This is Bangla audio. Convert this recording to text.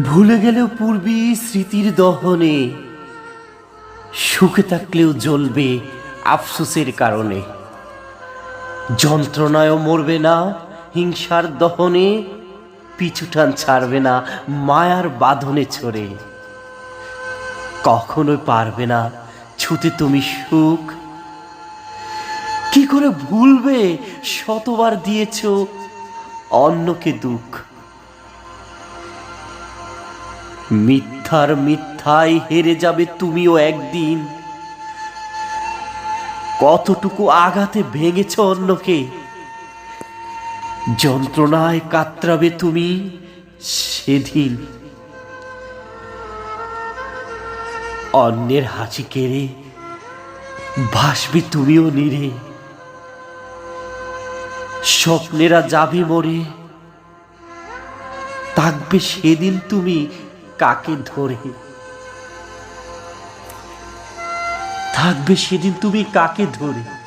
ভুলে গেলেও পূর্বী স্মৃতির দহনে, সুখে থাকলেও জ্বলবে আফসোসের কারণে। যন্ত্রণায়ও মরবে না, হিংসার দহনে পিছুটান ছাড়বে না, মায়ার বাঁধনে ছড়ে। কখনোই পারবে না ছুতে তুমি সুখ। কি করে ভুলবে, শতবার দিয়েছ অন্যকে দুঃখ। মিথ্যার মিথ্যায় হেরে যাবে তুমিও একদিন। কতটুকু আঘাতে ভেঙেছ অন্যকে? যন্ত্রণায় কাতরাবে তুমি সেদিন। অন্যের হাসি কেড়ে ভাসবে তুমিও নিরে। স্বপ্নেরা যাবে মরে, থাকবে সেদিন তুমি কাকে ধরে? থাকবে সেদিন তুমি কাকে ধরে?